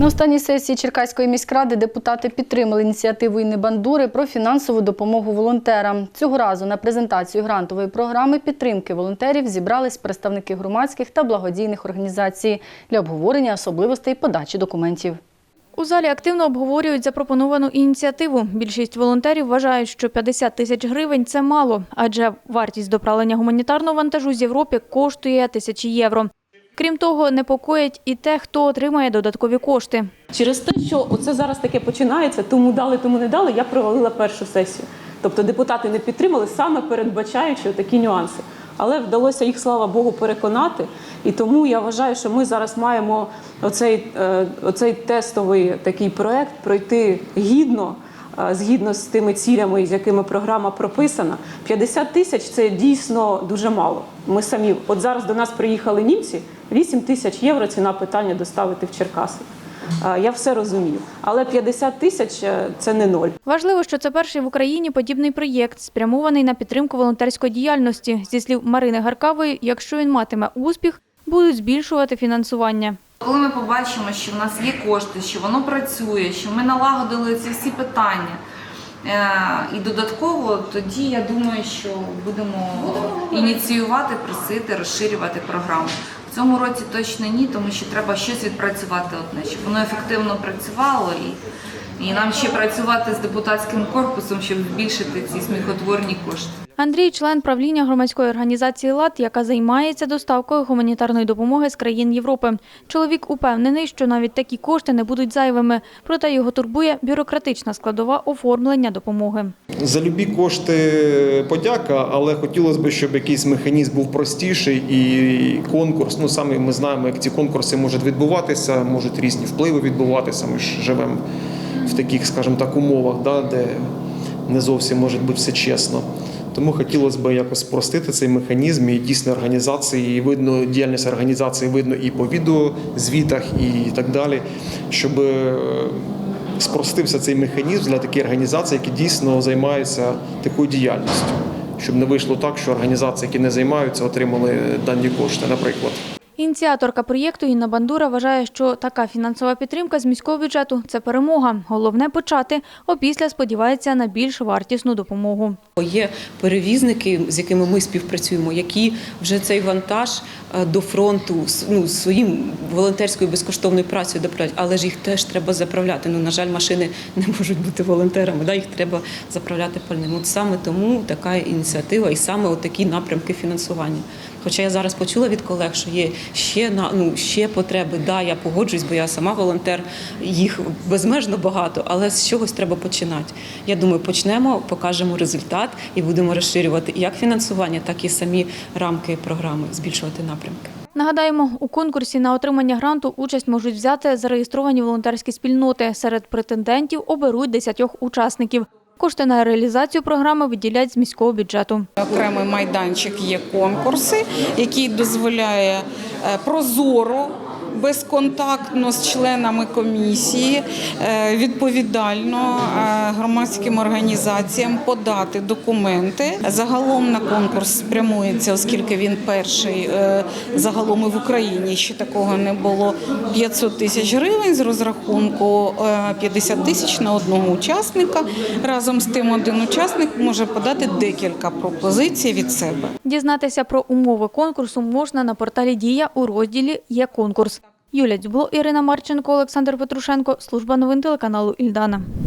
На останній сесії Черкаської міськради депутати підтримали ініціативу Інни Бандури про фінансову допомогу волонтерам. Цього разу на презентацію грантової програми підтримки волонтерів зібрались представники громадських та благодійних організацій для обговорення особливостей подачі документів. У залі активно обговорюють запропоновану ініціативу. Більшість волонтерів вважають, що 50 тисяч гривень це мало, адже вартість доправлення гуманітарного вантажу з Європи коштує тисячі євро. Крім того, непокоїть і те, хто отримає додаткові кошти. Через те, що оце зараз таке починається, тому дали, тому не дали, я провалила першу сесію. Тобто депутати не підтримали, саме передбачаючи такі нюанси. Але вдалося їх, слава Богу, переконати. І тому я вважаю, що ми зараз маємо оцей, е, оцей тестовий такий проект пройти гідно, згідно з тими цілями, з якими програма прописана. 50 тисяч це дійсно дуже мало. Ми самі, от зараз до нас приїхали німці, 8 тисяч євро ціна питання доставити в Черкаси. Я все розумію, але 50 тисяч е, це не ноль. Важливо, що це перший в Україні подібний проєкт, спрямований на підтримку волонтерської діяльності. Зі слів Марини Гаркавої, якщо він матиме успіх, будуть збільшувати фінансування. Коли ми побачимо, що в нас є кошти, що воно працює, що ми налагодили ці всі питання. е, І додатково тоді я думаю, що будемо ініціювати, просити, розширювати програму. В цьому році точно ні, тому що треба щось відпрацювати одне, щоб воно ефективно працювало і, і нам ще працювати з депутатським корпусом, щоб збільшити ці сміхотворні кошти. Андрій член правління громадської організації ЛАД, яка займається доставкою гуманітарної допомоги з країн Європи. Чоловік упевнений, що навіть такі кошти не будуть зайвими, проте його турбує бюрократична складова оформлення допомоги. За любі кошти подяка, але хотілося б, щоб якийсь механізм був простіший і конкурс. Ну саме ми знаємо, як ці конкурси можуть відбуватися, можуть різні впливи відбуватися. Ми ж живемо в таких, скажімо так, умовах, да, де не зовсім може бути все чесно. Тому хотілося б якось спростити цей механізм і дійсно організації, і видно діяльність організації видно і по відеозвітах, і так далі, щоб е, спростився цей механізм для таких організацій, які дійсно займаються такою діяльністю. Щоб не вийшло так, що організації, які не займаються, отримали дані кошти, наприклад. Ініціаторка проєкту Інна Бандура вважає, що така фінансова підтримка з міського бюджету це перемога. Головне почати, опісля сподівається на більш вартісну допомогу. Є перевізники, з якими ми співпрацюємо, які вже цей вантаж е, до фронту ну, своїм волонтерською безкоштовною працею доправляють, але ж їх теж треба заправляти. Ну, на жаль, машини не можуть бути волонтерами, да? їх треба заправляти пальним. От саме тому така ініціатива і саме от такі напрямки фінансування. Хоча я зараз почула від колег, що є ще на ну ще потреби. Да, я погоджуюсь, бо я сама волонтер, їх безмежно багато, але з чогось треба починати. Я думаю, почнемо, покажемо результат і будемо розширювати як фінансування, так і самі рамки програми, збільшувати напрямки. Нагадаємо, у конкурсі на отримання гранту участь можуть взяти зареєстровані волонтерські спільноти. Серед претендентів оберуть десятьох учасників. Кошти на реалізацію програми виділять з міського бюджету. Окремий майданчик є конкурси, який дозволяє прозоро. Безконтактно з членами комісії е, відповідально е, громадським організаціям подати документи. Загалом на конкурс спрямується, оскільки він перший е, загалом і в Україні ще такого не було. 500 тисяч гривень з розрахунку е, 50 тисяч на одного учасника. Разом з тим, один учасник може подати декілька пропозицій від себе. Дізнатися про умови конкурсу можна на порталі Дія у розділі Є конкурс. Юлія Дзюбло, Ірина Марченко, Олександр Петрушенко. Служба новин телеканалу Ільдана.